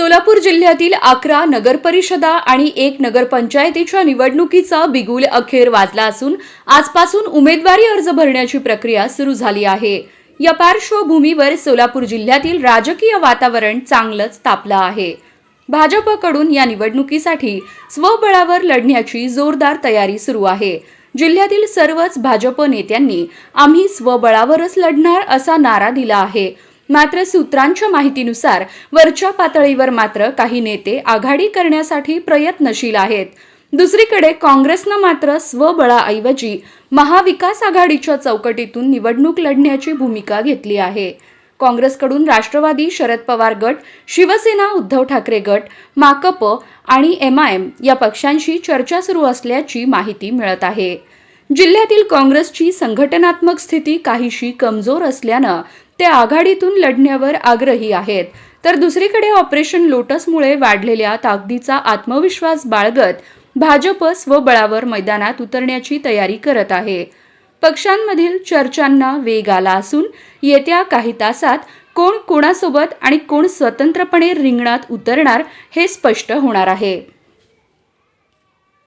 सोलापूर जिल्ह्यातील अकरा नगरपरिषदा आणि एक नगरपंचायतीच्या निवडणुकीचा बिगुल अखेर वाजला असून आजपासून उमेदवारी अर्ज भरण्याची प्रक्रिया सुरू झाली आहे. या पार्श्वभूमीवर सोलापूर जिल्ह्यातील राजकीय वातावरण चांगलंच तापलं आहे. भाजपकडून या निवडणुकीसाठी स्वबळावर लढण्याची जोरदार तयारी सुरू आहे. जिल्ह्यातील सर्वच भाजप नेत्यांनी आम्ही स्वबळावरच लढणार असा नारा दिला आहे. मात्र सूत्रांच्या माहितीनुसार वरच्या पातळीवर मात्र काही नेते आघाडी करण्यासाठी प्रयत्नशील आहेत. दुसरीकडे काँग्रेसनं मात्र स्वबळाऐवजी महाविकास आघाडीच्या चौकटीतून निवडणूक लढण्याची भूमिका घेतली आहे. काँग्रेसकडून राष्ट्रवादी शरद पवार गट शिवसेना उद्धव ठाकरे गट माकप आणि एमआयएम या पक्षांशी चर्चा सुरू असल्याची माहिती मिळत आहे. जिल्ह्यातील काँग्रेसची संघटनात्मक स्थिती काहीशी कमजोर असल्यानं ते आघाडीतून लढण्यावर आग्रही आहेत. तर दुसरीकडे ऑपरेशन लोटसमुळे वाढलेल्या ताकदीचा आत्मविश्वास बाळगत भाजप स्वबळावर मैदानात उतरण्याची तयारी करत आहे. पक्षांमधील चर्चांना वेग आला असून येत्या काही तासात कोण कोणासोबत आणि कोण स्वतंत्रपणे रिंगणात उतरणार हे स्पष्ट होणार आहे.